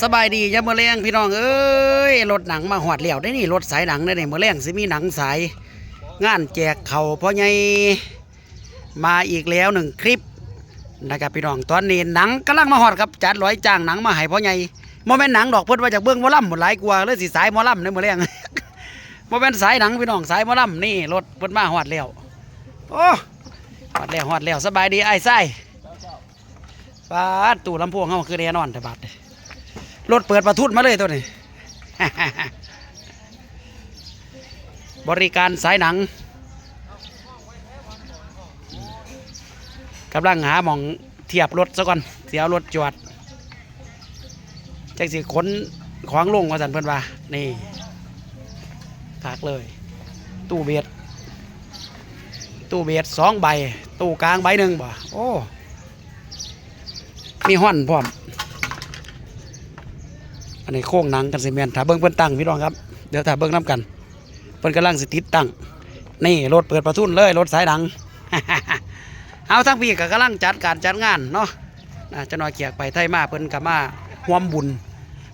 สบายดียามมื้อแรงพี่น้องเอ้ยรถหนังมาหอดแล้วได้นี่รถสายหนังได้นี่มื้อแรงสิมีหนังสาย งานแจกเขาพ่อใหญ่มาอีกแล้วหนึ่งคลิปนะครับพี่น้องตอนนี้หนังกำลังมาหอดครับจัดร้อยจ้างหนังมาให้พ่อใหญ่โมเมนหนังดอกเพิ่นว่าจากเบื้องมอลำหมดหลายกว่าเลยสิสายมอลำในมื้อแรงโมเมนสายหนังพี่น้องสายมอลำนี่รถเพิ่นมาหอดแล้วโอ้หอดแล้วหอดแล้วสบายดีไอ้ไส้ปาดตู้ลำโพงเฮาคือแน่นอนแต่บาด รถเปิดประทุนมาเลยตัวนี้ บริการสายหนังกำลังหาหมองเทียบรถซะก่อนเสียรถจอดจังสิขนของลงมาสันเพิ่นว่า นี่ถากเลย ตู้เบียดตู้เบียดสองใบ ตู้กลางใบหนึ่งบ่ โอ้ มีห่อนพร้อม อันนี้โค้งหนังกันซีเมนถ้าเบิ้งเพิ่นตั้งพี่น้องครับเดี๋ยวถ้าเบิ้งน้ำกันเพิ่นกำลังสิติดตั้งนี่รถเปิดประทุนเลยรถสายหนัง เอาทั้งพี่ก็กำลังจัดการจัดงานเนาะน่าจะน้อยเกียกไปไทยมาเพิ่นก็มาห่วมบุญ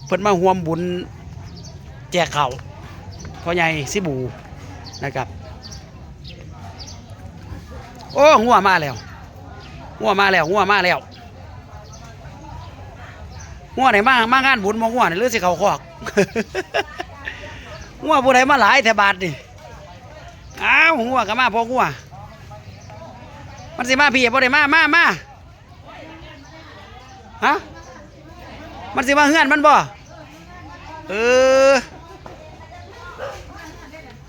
เพิ่นมาห่วมบุญแจกเข้าพ่อใหญ่สิบูนะครับ โอ้หัวมาแล้วหัวมาแล้วหัวมาแล้ว งัวไหนมามางานบุญมางวนี่หรือสิเขาคอกงัวผู้ใดมาหลายแถบาทนี่อ้าวงัวก็มาพองัวมันสิมาพี่บ่ได้มามามาฮะมันสิมาเฮือนมันบ่เออ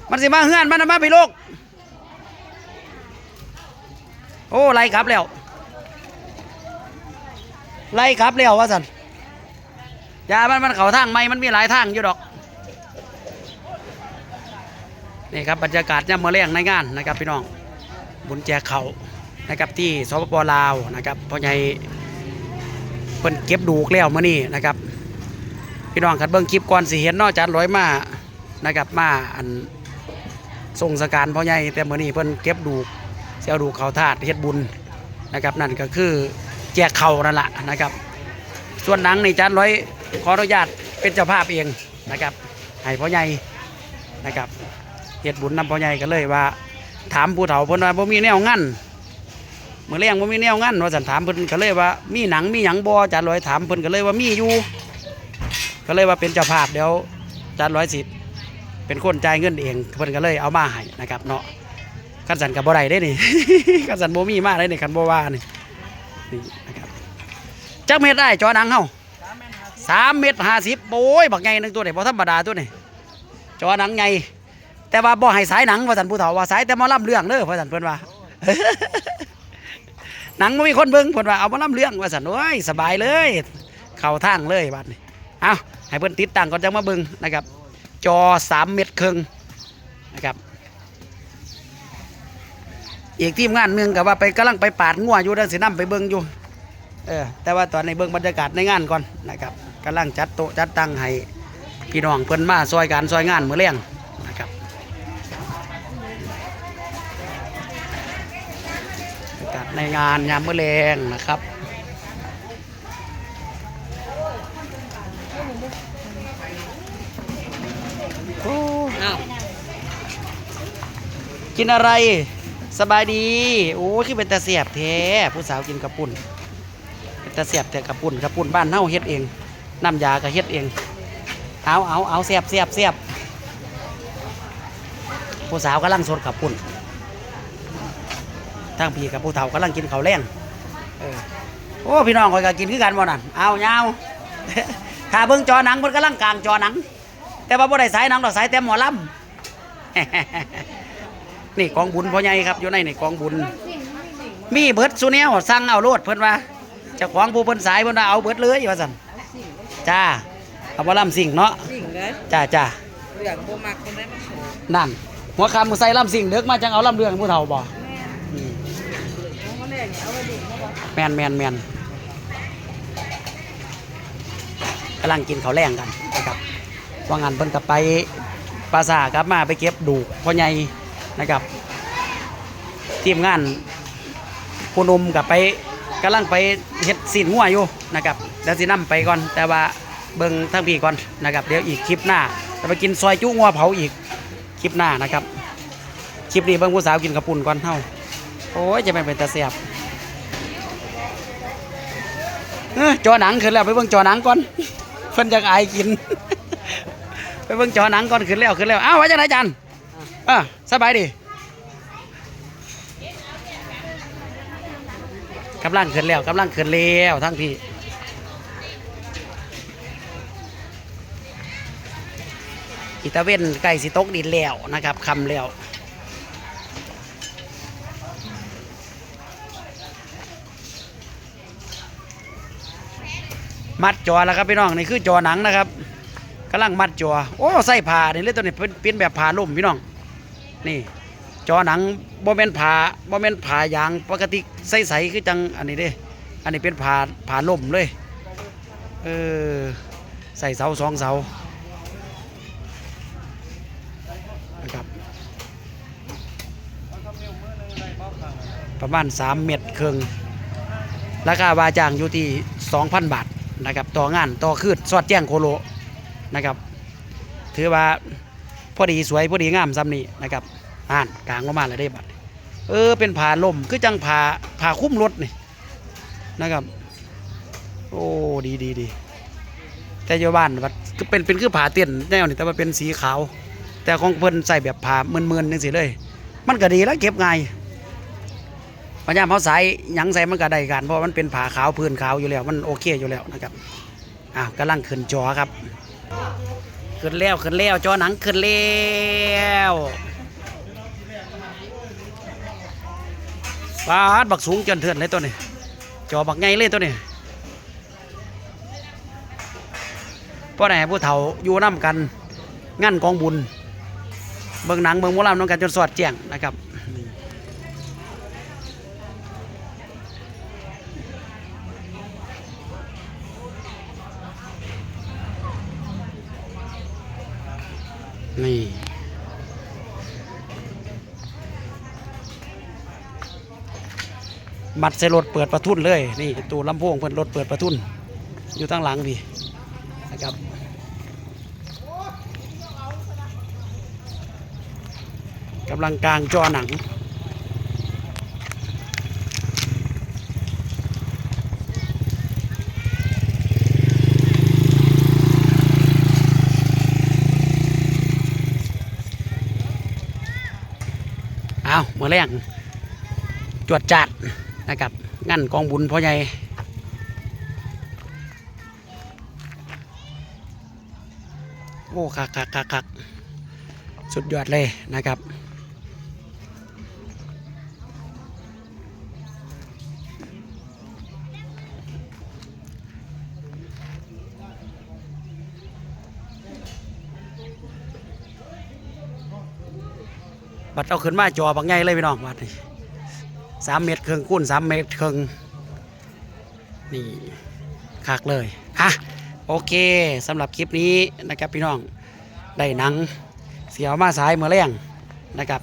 มันสิมาเฮือนมันมาพี่ลูกโอ้ไล่กลับแล้วไล่กลับแล้วว่าสัน ยามันมันเขาทางไม่มันมีหลายทางอยู่ดอกนี่ครับบรรยากาศย่ำมะเรียงในงานนะครับพี่น้องบุญแจกเขานะครับที่สปปลาวนะครับพ่อใหญ่เพิ่นเก็บดูกแล้วมื่อนี้นะครับ พี่น้องคัดเบิ้งคลิปก่อนสิเห็นนอกจากร้อยมานะครับมาอันส่งสการพ่อใหญ่แต่มื่อนี้เพิ่นเก็บดูกเสียดูกเขาถาดเฮ็ดบุญนะครับ นั่นก็คือแจกเขานั่นแหละนะครับ ส่วนหนังในจานร้อย ขออนุญาตเป็นเจ้าภาพเองนะครับให้พ่อใหญ่นะครับเฮ็ดบุญนำพ่อใหญ่ก็เลยว่า ถามผู้เฒ่าเพิ่นว่าบ่มีแนวงั้นเมื่อเลี้ยงบ่มีแนวงั้นว่าสันถามเพิ่นก็เลยว่ามีหนังมีหยังบ่จานร้อยถามเพิ่นก็เลยว่ามีอยู่ ก็เลยว่าเป็นเจ้าภาพเดี๋ยวจานร้อยสิเป็นคนจ่ายเงินเองเพิ่นก็เลยเอามาให้นะครับเนาะคันสันกับบ่ได้เด้นี่คันสันบ่มีมาได้นี่คันบ่ว่านี่นี่นะครับจักเม็ดได้จอหนังเฮา สามเม็ดห้าสิบโอ้ยบักใหญ่หนึ่งตัวนี่บ่ธรรมดาตัวนี่จอหนังใหญ่แต่ว่าบ่ให้สายหนังว่าสันผู้เฒ่าว่าสายแต่มาล่ำเรื่องเด้อว่าสันเพิ่นว่าหนังบ่มีคนเบิ่งเพิ่นว่าเอามาล่ำเรื่องว่าสันโอ้ยสบายเลย เข้าทางเลยบัดนี้เอาให้เพิ่นติดตั้งก่อนจังมาเบิ่งนะครับ จอสามเม็ดครึ่งนะครับอีกทีมงานหนึงก็ว่าไปกำลังไปปาดงัวอยู่เด้อสินํไปเบิ่งอยู่เออแต่ว่าตอนในเบื้องบรรยากาศในงานก่อนนะครับ กำลังจัดโต๊ะจัดตั้งให้พี่น้องเพิ่อนมาซอยการซอยงานมื้อเลี้ยงนะครับบรรยากาศในงานยามมื้อแรงนะครับโอ้กินอะไรสบายดี โอ้คือเป็นตาเสียบแท้ผู้สาวกินกระปุ่นแต่เสียบแต่กระปุ่นกระปุ่นบ้านเฮาเฮ็ดเอง น้ำยาก็เฮ็ดเอง เอาเอาเอาเสียบเสียบเสียบผู้สาวกำลังสดกระปุ่นทางพี่กับผู้เฒ่ากำลังกินข้าวแรงโอ้พี่น้องคอยก็กินคือกันบ่นั่นเอาเงาวถ้าเบิ่งจอหนังเพิ่นกำลังกลางจอหนัง แต่ว่าบ่ได้สายหนังดอกสายแต่หมอลำนี่กองบุญพ่อใหญ่ครับอยู่ในนี่กองบุญ มีเบิดสุเนียวสั่งเอาโลดเพิ่นว่าจ้าของผู้เพิ่นสายเพิ่นว่าเอาเบิดเลยว่าซั่น จ้าเอาบ่ลำสิ่งเนาะสิ่งเลยจ้าจ้าเหลืองโบมักคนได้มาโชว์นั่น หัวคำมือใส่ลำสิ่งเด็กมาจังเอาลำเรื่องผู้เฒ่าบ่อืมเขาก็แรกเนี่ยเอาไว้ดิ่งเขาบอกแมนแมนแมนกำลังกินข้าวแรงกันนะครับว่างานเพิ่นกับไปปราสาทครับมาไปเก็บดูกพ่อใหญ่นะครับทีมงานผู้หนุ่มกับไปกำลังไปเฮ็ดสินหัวอยู่นะครับ เดี๋ยวสินํไปก่อน แต่ว่าเบิ่งทั้งพี่ก่อนนะครับเดี๋ยวอีกคลิปหน้าจะไปกินซอยจุงัวเผาอีกคลิปหน้านะครับคลิปนี้เบิ่งผู้สาวกินกระปุ่นก่อนเท่าโอ้ยจะเป็นเป็นตาเสียบเออจอหนังขึ้นแล้วไปเบิ่งจอหนังก่อนเพิ่นจะอายกิน ไปเบิ่งจอหนังก่อนขึ้นแล้วขึ้นแล้วอ้าวว่าจังไดจันอะสบายดีกำลังขึ้นแล้วกำลังขึ้นแล้วทั้งพี่ อิตาเวนไก่สิตกดินแล้วนะครับคำแล้วมัดจอแล้วครับพี่น้องนี่คือจอหนังนะครับกำลังมัดจอโอ้ใส่ผ้านี่เลยตัวนี้เป็นเป็นแบบผ้าล่มพี่น้อง นี่ จอหนังบ่แม่นผ้าบ่แม่นผ้ายางปกติใสๆคือจังอันนี้เด้อันนี้เป็นผ้าผ้าล่มเลยเออใส่เสาสองเสา นะครับ ประมาณ 3 เม็ดครึ่งราคาวาจ้างอยู่ที่ 2,000 บาทนะครับต่องานต่อคืนสอดแจ้งโคโลนะครับ ถือว่าพอดีสวยพอดีงามซ้ำนี่นะครับอ่านกลางออกมาแล้วได้บัตรเออเป็นผ่าลมคือจังผ่าผ่าคุ้มรถนี่นะครับ โอ้ดีดีดีแต่ยู่บ้านวัดก็เป็นเป็นคือผ่าเตี้ยนแนวนี่แต่ว่าเป็นสีขาว แต่ของเพิ่นใส่แบบผ้าเมือนๆจังสิเลย มันก็ดีแล้วเก็บง่าย พยายามเขาใส่หยังใส่มันก็ได้กันเพราะมันเป็นผาขาวพื้นขาวอยู่แล้ว มันโอเคอยู่แล้วนะครับอ้าวกำลังขึ้นจอครับ ขึ้นแล้วขึ้นแล้วจอหนังขึ้นแล้วปาดบักสูงจนเถื่อนเลยตัวนี้จอบักไงเลยตัวนี้เพราะไหนผู้เฒ่าอยู่น้ำกันงานกองบุญ เบิ่งหนังเบิ่งหมอลำน้องกันจนสอดแจ้งนะครับ นี่ บัดใส่รถเปิดประทุนเลย นี่ตัวลำโพงเพิ่นรถเปิดประทุน อยู่ตั้งหลังพี่นะครับกำลังกลางจอหนัง มื่อแรงจวดจัดนะครับงั้นกองบุญพ่อใหญ่โอ้คักคักคักคักสุดยอดเลยนะครับ บัดเอาขึ้นมาจอบักใหญ่เลยพี่น้องบัดนี่สามเมตรครึ่งคูณสามเมตรครึ่งนี่คักเลยอะโอเคสำหรับคลิปนี้นะครับพี่น้องได้หนังเสียวมาสายเมื่อแรงนะครับ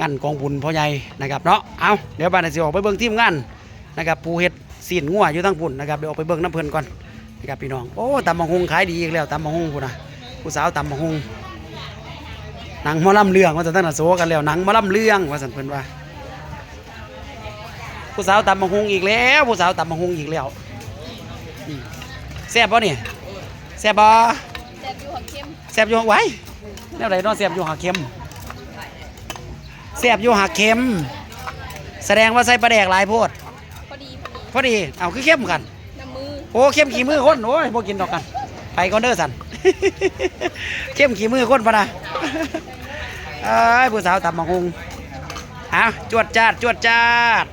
งานกองบุญพ่อใหญ่นะครับเนาะเอาเดี๋ยวบ้านจะออกไปเบิ่งทีมงานนะครับผู้เฮ็ดสีนงัวอยู่ทั้งปุ่นนะครับเดี๋ยวออกไปเบิ่งน้ำเพลินก่อนนะครับพี่น้องโอ้ตำบังฮงขายดีอีกแล้วตำบังฮงพุ่นนะผู้สาวตำบังฮง หนังหมอลำเรื่องว่าสันตั้งแต่โซกันแล้วหนังหมอลำเรื่องว่าสันเพิ่นว่า ผู้สาวตำบังฮงอีกแล้วผู้สาวตำบังฮงอีกแล้วอืมแซ่บป่ะนี่แซ่บบ่แซ่บอยู่หักเข้มแซ่บอยู่ไว้แนวไหนเนาะแซ่บอยู่หักเค็มแซ่บอยู่หักเค็ม แสดงว่าใส่ปลาแดกหลายโพดพอดีพอดีพอดีเอาคือเข้มกันน้ำมือโอ้เข้มขี้มือคนโอ้ยบ่กินดอกกัน ไปก่อนเด้อสัน เข้มขี้มือคนปะนะ เอ้ยผู้สาวตำบักฮุงอะจวดจาดจวดจาด